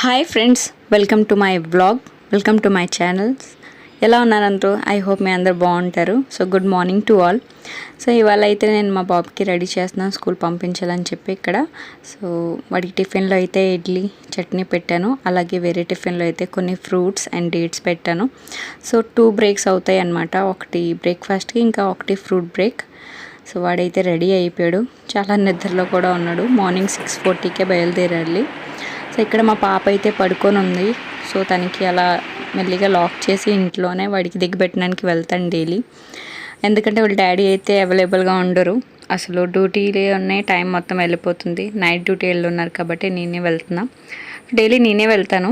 Hi friends welcome to my blog welcome to my channels ఎలా ఉన్నారందరూ I hope మీ అందరు బాగుంటారు. So good morning to all so ఇవాళ అయితే నేను మా బాబుకి రెడీ చేస్తున్నాను స్కూల్ పంపించాలని చెప్పి ఇక్కడ. సో వాడికి టిఫిన్లో అయితే ఇడ్లీ చట్నీ పెట్టాను. అలాగే వేరే టిఫిన్లో అయితే కొన్ని ఫ్రూట్స్ అండ్ డేట్స్ పెట్టాను. సో టూ బ్రేక్స్ అవుతాయి అన్నమాట. ఒకటి బ్రేక్ఫాస్ట్కి ఇంకా ఒకటి ఫ్రూట్ బ్రేక్ సో వాడైతే రెడీ అయిపోయాడు. చాలా నిద్రలో కూడా ఉన్నాడు. మార్నింగ్ సిక్స్ ఫోర్టీకే బయలుదేరాలి సో ఇక్కడ మా పాప అయితే పడుకొని ఉంది. సో తనకి అలా మెల్లిగా లాక్ చేసి ఇంట్లోనే వాడికి దిగబెట్టడానికి వెళ్తాను డైలీ. ఎందుకంటే వాళ్ళ డాడీ అయితే అవైలబుల్గా ఉండరు. అసలు డ్యూటీలే ఉన్నాయి. టైం మొత్తం వెళ్ళిపోతుంది. నైట్ డ్యూటీ వెళ్ళి ఉన్నారు కాబట్టి నేనే వెళ్తున్నా. డైలీ నేనే వెళ్తాను.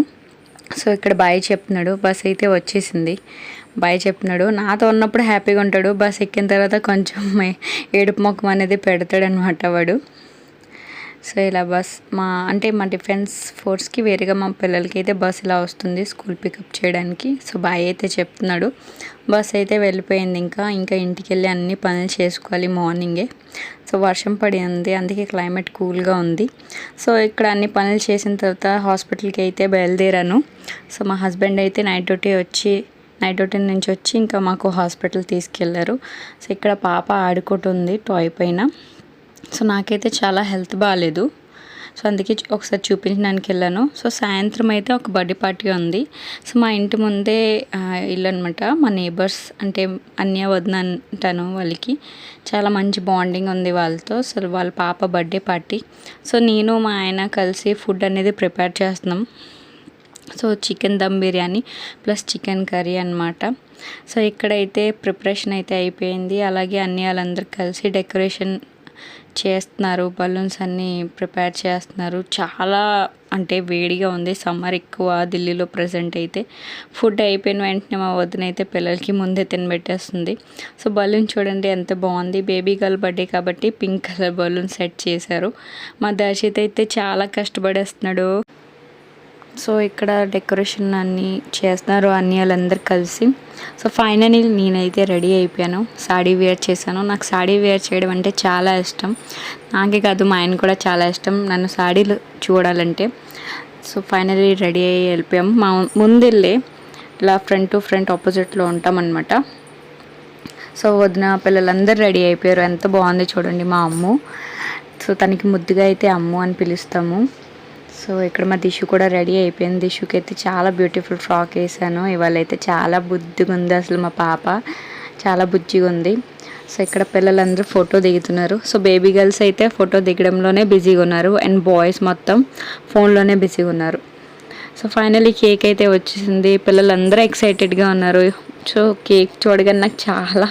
సో ఇక్కడ బాయ్ చెప్తున్నాడు బస్ అయితే వచ్చేసింది. బాయ్ చెప్తున్నాడు నాతో ఉన్నప్పుడు హ్యాపీగా ఉంటాడు. బస్ ఎక్కిన తర్వాత కొంచెం ఏడుపు మొఖం అనేది పెడతాడనమాట వాడు. సో ఇలా బస్ మా అంటే మా డిఫెన్స్ ఫోర్స్కి వేరేగా మా పిల్లలకి అయితే బస్ ఇలా వస్తుంది స్కూల్ పికప్ చేయడానికి. సో బాయ్ అయితే చెప్తున్నాడు. బస్ అయితే వెళ్ళిపోయింది ఇంకా. ఇంకా ఇంటికి వెళ్ళి అన్ని పనులు చేసుకోవాలి మార్నింగే. సో వర్షం పడి ఉంది అందుకే క్లైమేట్ కూల్గా ఉంది. సో ఇక్కడ అన్ని పనులు చేసిన తర్వాత హాస్పిటల్కి అయితే బయలుదేరాను. సో మా హస్బెండ్ అయితే నైట్ డ్యూటీ వచ్చి నైట్ డ్యూటీ నుంచి వచ్చి ఇంకా మాకు హాస్పిటల్ తీసుకెళ్ళారు. సో ఇక్కడ పాప ఆడుకుంటుంది టాయ్ పైన. సో నాకైతే చాలా హెల్త్ బాగాలేదు సో అందుకే ఒకసారి చూపించడానికి వెళ్ళాను సో సాయంత్రం అయితే ఒక బర్త్డే పార్టీ ఉంది. సో మా ఇంటి ముందే ఇల్లు అనమాట మా నేబర్స్ అంటే అన్య వదిన అంటాను వాళ్ళకి. చాలా మంచి బాండింగ్ ఉంది వాళ్ళతో. సో వాళ్ళ పాప బర్త్డే పార్టీ. సో నేను మా ఆయన కలిసి ఫుడ్ అనేది ప్రిపేర్ చేస్తున్నాం. So chicken dum biryani plus chicken curry అనమాట సో ఇక్కడైతే ప్రిపరేషన్ అయితే అయిపోయింది. అలాగే అన్ని వాళ్ళందరూ కలిసి డెకరేషన్ చేస్తున్నారు. బలూన్స్ అన్నీ ప్రిపేర్ చేస్తున్నారు. చాలా అంటే వేడిగా ఉంది. సమ్మర్ ఎక్కువ ఢిల్లీలో ప్రజెంట్ అయితే. ఫుడ్ అయిపోయిన వెంటనే మా వదినైతే పిల్లలకి ముందే తినబెట్టేస్తుంది సో బలూన్ చూడండి ఎంత బాగుంది. బేబీ గర్ల్ బర్త్డే కాబట్టి పింక్ కలర్ బలూన్ సెట్ చేశారు. మా దర్శిత్ అయితే చాలా కష్టపడేస్తున్నాడు. సో ఇక్కడ డెకరేషన్ అన్నీ చేస్తున్నారు అన్నీ వాళ్ళందరూ కలిసి. సో ఫైనలీ నేనైతే రెడీ అయిపోయాను. సాడీ వేర్ చేశాను. నాకు సాడీ వేర్ చేయడం అంటే చాలా ఇష్టం. నాకే కాదు మా ఆయన కూడా చాలా ఇష్టం. నన్ను సాడీలు చూడాలంటే. సో ఫైనలీ రెడీ అయ్యి వెళ్ళిపోయాము మా ముందెళ్ళే ఇలా ఫ్రంట్ టు ఫ్రంట్ ఆపోజిట్లో ఉంటామన్నమాట సో వదిన పిల్లలందరూ రెడీ అయిపోయారు. ఎంత బాగుంది చూడండి మా అమ్ము. సో తనకి ముద్దుగా అయితే అమ్ము అని పిలుస్తాము. సో ఇక్కడ మా దిషు కూడా రెడీ అయిపోయింది. దిషుకి అయితే చాలా బ్యూటిఫుల్ ఫ్రాక్ వేసాను. ఇవాళ అయితే చాలా బుద్ధిగా ఉంది అసలు మా పాప. చాలా బుజ్జిగా ఉంది. సో ఇక్కడ పిల్లలందరూ ఫోటో దిగుతున్నారు. సో బేబీ గర్ల్స్ అయితే ఫోటో దిగడంలోనే బిజీగా ఉన్నారు. అండ్ బాయ్స్ మొత్తం ఫోన్లోనే బిజీగా ఉన్నారు. సో ఫైనలీ కేక్ అయితే వచ్చేసింది. పిల్లలందరూ ఎక్సైటెడ్గా ఉన్నారు. సో కేక్ చూడగానే నాకు చాలా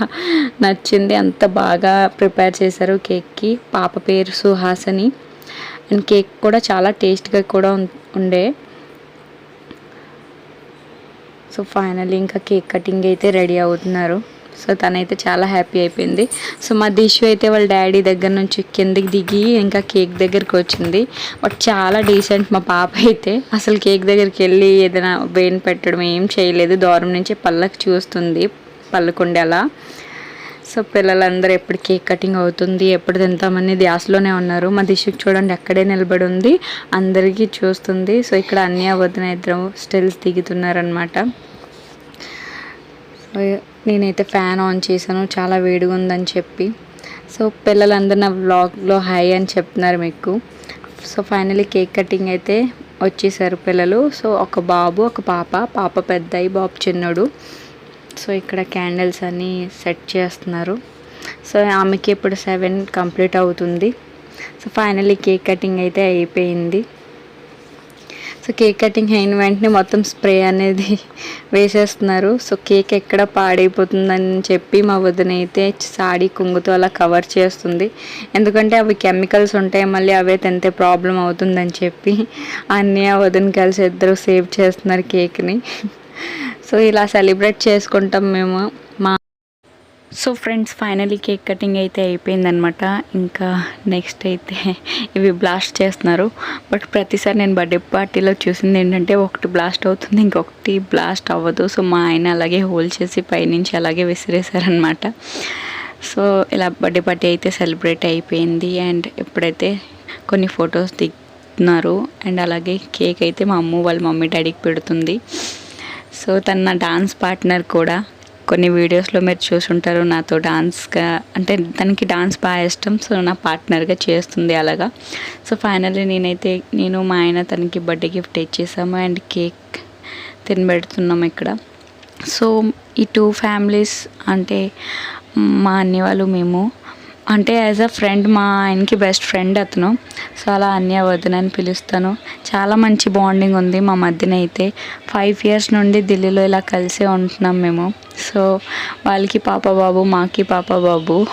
నచ్చింది. అంత బాగా ప్రిపేర్ చేశారు కేక్కి. పాప పేరు సుహాసని. అండ్ కేక్ కూడా చాలా టేస్ట్గా కూడా ఉండే. సో ఫైనల్లీ ఇంకా కేక్ కటింగ్ అయితే రెడీ అవుతున్నారు. సో తనైతే చాలా హ్యాపీ అయిపోయింది. సో మా దిషు అయితే వాళ్ళ డాడీ దగ్గర నుంచి కిందకి దిగి ఇంకా కేక్ దగ్గరికి వచ్చింది. బట్ చాలా డీసెంట్ మా పాప అయితే. అసలు కేక్ దగ్గరికి వెళ్ళి ఏదైనా వేన్ పెట్టడం ఏం చేయలేదు. దూరం నుంచి పళ్ళకి చూస్తుంది పళ్ళకుండేలా సో పిల్లలందరూ ఎప్పుడు కేక్ కటింగ్ అవుతుంది ఎప్పుడు తింటామని ధ్యాసలోనే ఉన్నారు. మా దిశకు చూడండి అక్కడే నిలబడి ఉంది అందరికీ చూస్తుంది. సో ఇక్కడ అన్నీ వదిన ఇద్దరు స్టిల్స్ దిగుతున్నారనమాట నేనైతే ఫ్యాన్ ఆన్ చేశాను చాలా వేడిగా ఉందని చెప్పి. సో పిల్లలందరూ నా వ్లాగ్లో హాయ్ అని చెప్తున్నారు మీకు. సో ఫైనలీ కేక్ కటింగ్ అయితే వచ్చేసారు పిల్లలు. సో ఒక బాబు ఒక పాప పాప పెద్దాయి బాబు చిన్నడు. సో ఇక్కడ క్యాండిల్స్ అన్నీ సెట్ చేస్తున్నారు. సో ఆమెకి ఇప్పుడు సెవెన్ కంప్లీట్ అవుతుంది. సో ఫైనలీ కేక్ కటింగ్ అయితే అయిపోయింది. సో కేక్ కటింగ్ అయిన వెంటనే మొత్తం స్ప్రే అనేది వేసేస్తున్నారు. సో కేక్ ఎక్కడ పాడైపోతుందని చెప్పి మా వదిన అయితే సాడీ కుంగుతో అలా కవర్ చేస్తుంది. ఎందుకంటే అవి కెమికల్స్ ఉంటాయి మళ్ళీ అవే తింటే ప్రాబ్లం అవుతుందని చెప్పి అన్నీ ఆ వదిన కలిసి ఇద్దరు సేవ్ చేస్తున్నారు కేక్ని. సో ఇలా సెలబ్రేట్ చేసుకుంటాం మేము. మా so friends finally cake cutting అయితే అయిపోయిందనమాట ఇంకా నెక్స్ట్ అయితే ఇవి బ్లాస్ట్ చేస్తున్నారు. బట్ ప్రతిసారి నేను బర్త్డే పార్టీలో చూసింది ఏంటంటే ఒకటి బ్లాస్ట్ అవుతుంది ఇంకొకటి బ్లాస్ట్ అవ్వదు. సో మా ఆయన అలాగే హోల్ చేసి పైనుంచి అలాగే విసిరేశారనమాట సో ఇలా బర్త్డే పార్టీ అయితే సెలబ్రేట్ అయిపోయింది. అండ్ ఎప్పుడైతే కొన్ని ఫొటోస్ దిగుతున్నారు. అండ్ అలాగే కేక్ అయితే మా అమ్మ వాళ్ళ మమ్మీ డాడీకి పెడుతుంది. సో తన నా డాన్స్ పార్ట్నర్ కూడా కొన్ని వీడియోస్లో మీరు చూసుంటారు నాతో డాన్స్గా అంటే తనకి డాన్స్ బాగా ఇష్టం సో నా పార్ట్నర్గా చేస్తుంది అలాగా. సో ఫైనల్లీ నేనైతే నేను మా ఆయన తనకి బర్త్డే గిఫ్ట్ ఇచ్చేసాము అండ్ కేక్ తినబెడుతున్నాం ఇక్కడ. సో ఈ టూ ఫ్యామిలీస్ అంటే మా అన్ని వాళ్ళు మేము అంటే యాజ్ అ ఫ్రెండ్ మా ఆయనకి బెస్ట్ ఫ్రెండ్ అతను. సో అలా అన్య వదిన అని పిలుస్తాను. చాలా మంచి బాండింగ్ ఉంది మా మధ్యన అయితే. ఫైవ్ ఇయర్స్ నుండి ఢిల్లీలో ఇలా కలిసే ఉంటున్నాం మేము. సో వాళ్ళకి పాప బాబు మాకి పాప బాబు.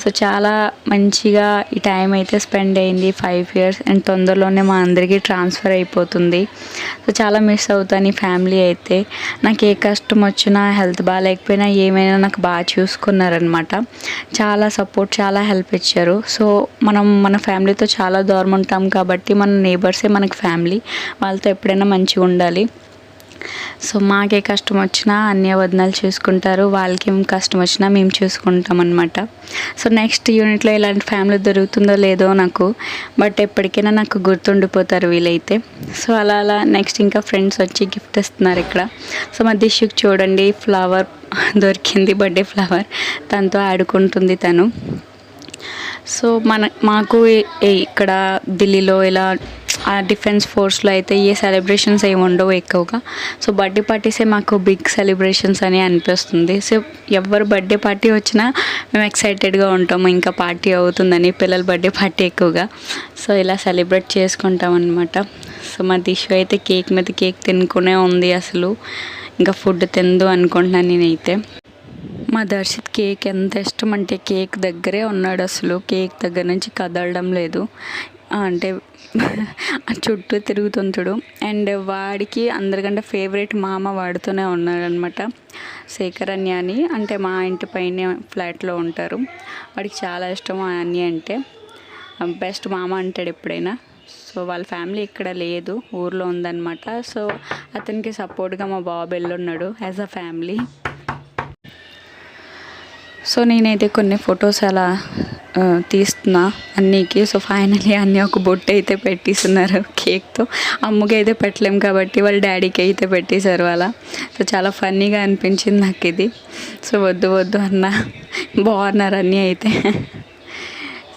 సో చాలా మంచిగా ఈ టైం అయితే స్పెండ్ అయింది. ఫైవ్ ఇయర్స్ అండ్ తొందరలోనే మా అందరికీ ట్రాన్స్ఫర్ అయిపోతుంది. సో చాలా మిస్ అవుతాను ఈ ఫ్యామిలీ అయితే. నాకు ఏ కష్టం వచ్చినా హెల్త్ బాగాలేకపోయినా ఏమైనా నాకు బాగా చూసుకున్నారనమాట చాలా సపోర్ట్ చాలా హెల్ప్ ఇచ్చారు. సో మనం మన ఫ్యామిలీతో చాలా దూరం ఉంటాం కాబట్టి మన నేబర్సే మనకి ఫ్యామిలీ వాళ్ళతో ఎప్పుడైనా మంచిగా ఉండాలి. సో మాకే కష్టం వచ్చినా అన్య వదనాలు చూసుకుంటారు వాళ్ళకి ఏం కష్టం వచ్చినా మేము చూసుకుంటాం అనమాట సో నెక్స్ట్ యూనిట్లో ఇలాంటి ఫ్యామిలీ దొరుకుతుందో లేదో నాకు బట్ ఎప్పటికైనా నాకు గుర్తుండిపోతారు వీలైతే. సో అలా అలా నెక్స్ట్ ఇంకా ఫ్రెండ్స్ వచ్చి గిఫ్ట్ ఇస్తున్నారు ఇక్కడ. సో మా దిష్యుకి చూడండి ఫ్లవర్ దొరికింది బర్త్డే ఫ్లవర్. తనతో ఆడుకుంటుంది తను. సో మన మాకు ఇక్కడ ఢిల్లీలో ఇలా ఆ డిఫెన్స్ ఫోర్స్లో అయితే ఏ సెలబ్రేషన్స్ ఏమి ఉండవు ఎక్కువగా. సో బర్త్డే పార్టీసే మాకు బిగ్ సెలబ్రేషన్స్ అని అనిపిస్తుంది. సో ఎవరు బర్త్డే పార్టీ వచ్చినా మేము ఎక్సైటెడ్గా ఉంటాము ఇంకా పార్టీ అవుతుందని పిల్లల బర్త్డే పార్టీ ఎక్కువగా. సో ఇలా సెలబ్రేట్ చేసుకుంటాం అనమాట సో మా దిశ అయితే కేక్ మీద కేక్ తినుకునే ఉంది అసలు. ఇంకా ఫుడ్ తిందు అనుకుంటున్నాను నేనైతే. మా దర్శిత్ కేక్ ఎంత ఇష్టం అంటే కేక్ దగ్గరే ఉన్నాడు అసలు. కేక్ దగ్గర నుంచి కదలడం లేదు. అంటే చుట్టూ తిరుగుతుంటాడు. అండ్ వాడికి అందరికంటే ఫేవరెట్ మామ వాడుతూనే ఉన్నాడనమాట శేఖర్ అన్య అని అంటే మా ఇంటి పైన ఫ్లాట్లో ఉంటారు. వాడికి చాలా ఇష్టం ఆ అన్య అంటే బెస్ట్ మామ అంటాడు ఎప్పుడైనా. సో వాళ్ళ ఫ్యామిలీ ఇక్కడ లేదు ఊర్లో ఉందన్నమాట. సో అతనికి సపోర్ట్గా మా బాబు వెళ్ళున్నాడు యాజ్ అ ఫ్యామిలీ. సో నేనైతే కొన్ని ఫొటోస్ అలా తీస్తున్నా. అన్నీకి. సో ఫైనలీ అన్నీ ఒక బొట్టు అయితే పెట్టిస్తున్నారు కేక్తో. అమ్మకి అయితే పెట్టలేం కాబట్టి వాళ్ళ డాడీకి అయితే పెట్టేశారు అలా. సో చాలా ఫన్నీగా అనిపించింది నాకు ఇది సో వద్దు వద్దు అన్న. బాగున్నారు అన్నీ అయితే.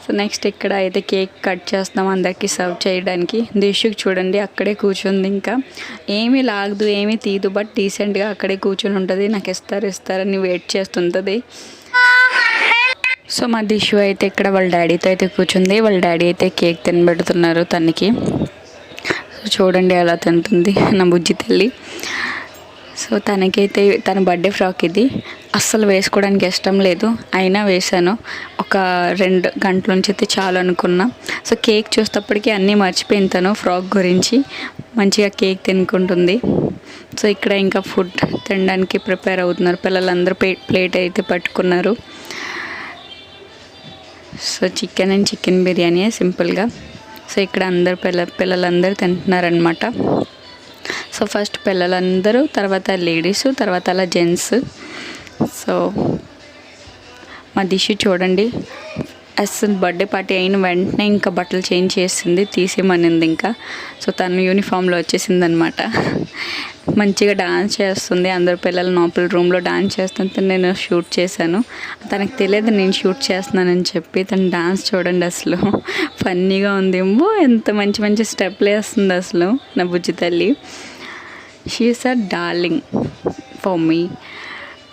సో నెక్స్ట్ ఇక్కడ అయితే కేక్ కట్ చేస్తున్నాం అందరికి సర్వ్ చేయడానికి. దిష్యుకి చూడండి అక్కడే కూర్చుంది ఇంకా. ఏమీ లాగదు ఏమీ తీదు బట్ డీసెంట్గా అక్కడే కూర్చుని ఉంటుంది. నాకు ఇస్తారు ఇస్తారని వెయిట్ చేస్తుంటుంది. సో మా దిషు అయితే ఇక్కడ వాళ్ళ డాడీతో అయితే కూర్చుంది. వాళ్ళ డాడీ అయితే కేక్ తినబెడుతున్నారు తనకి. సో చూడండి అలా తింటుంది నా బుజ్జి తల్లి. సో తనకైతే తన బర్త్డే ఫ్రాక్ ఇది. అస్సలు వేసుకోవడానికి ఇష్టం లేదు. అయినా వేశాను. ఒక రెండు గంటల నుంచి అయితే చాలు అనుకున్నా. సో కేక్ చూసేటప్పటికి అన్నీ మర్చిపోయింది తను ఫ్రాక్ గురించి. మంచిగా కేక్ తినుకుంటుంది. సో ఇక్కడ ఇంకా ఫుడ్ తినడానికి ప్రిపేర్ అవుతున్నారు. పిల్లలందరూ ప్లే ప్లేట్ అయితే పట్టుకున్నారు. So chicken and chicken biryani సింపుల్గా. సో ఇక్కడ అందరు పిల్ల పిల్లలందరూ తింటున్నారనమాట సో ఫస్ట్ పిల్లలందరూ తర్వాత లేడీస్ తర్వాత అలా జెంట్స్. సో మా దిషు చూడండి. అసలు బర్త్డే పార్టీ అయిన వెంటనే ఇంకా బట్టలు చేంజ్ చేసింది తీసేయమనింది ఇంకా. సో తను యూనిఫామ్లో వచ్చేసింది అనమాట మంచిగా డాన్స్ చేస్తుంది. అందరు పిల్లలు లోపల రూమ్లో డాన్స్ చేస్తుంటే నేను షూట్ చేశాను. తనకు తెలియదు నేను షూట్ చేస్తున్నానని చెప్పి తను డాన్స్ చూడండి అసలు. ఫన్నీగా ఉంది. ఏమో ఎంత మంచి మంచి స్టెప్లు వేస్తుంది అసలు నా బుజ్జి తల్లి. She's a darling for me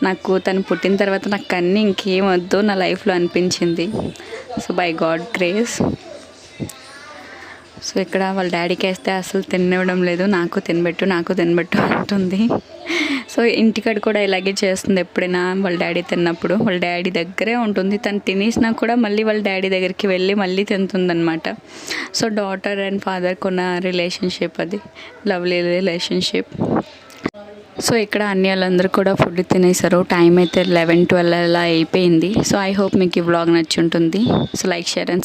నాకు తను పుట్టిన తర్వాత నాకు అన్నీ ఇంకేం వద్దు నా లైఫ్లో అనిపించింది. So by God grace so ఇక్కడ వాళ్ళ డాడీకి వేస్తే అసలు తినివ్వడం లేదు. నాకు తినబెట్టు నాకు తినబెట్టు అంటుంది. సో ఇంటికాడ కూడా ఇలాగే చేస్తుంది ఎప్పుడైనా వాళ్ళ డాడీ తిన్నప్పుడు. వాళ్ళ డాడీ దగ్గరే ఉంటుంది. తను తినేసినా కూడా మళ్ళీ వాళ్ళ డాడీ దగ్గరికి వెళ్ళి మళ్ళీ తింటుందన్నమాట. సో డాటర్ అండ్ ఫాదర్కి ఉన్న రిలేషన్షిప్ అది. లవ్లీ రిలేషన్షిప్ సో ఇక్కడ అన్ని వాళ్ళందరూ కూడా ఫుడ్ తినేశారు. టైం అయితే లెవెన్ ట్వెల్వ్ అలా అయిపోయింది. సో ఐ హోప్ మీకు ఈ వ్లాగ్ నచ్చి ఉంటుంది సో లైక్ షేర్ అండ్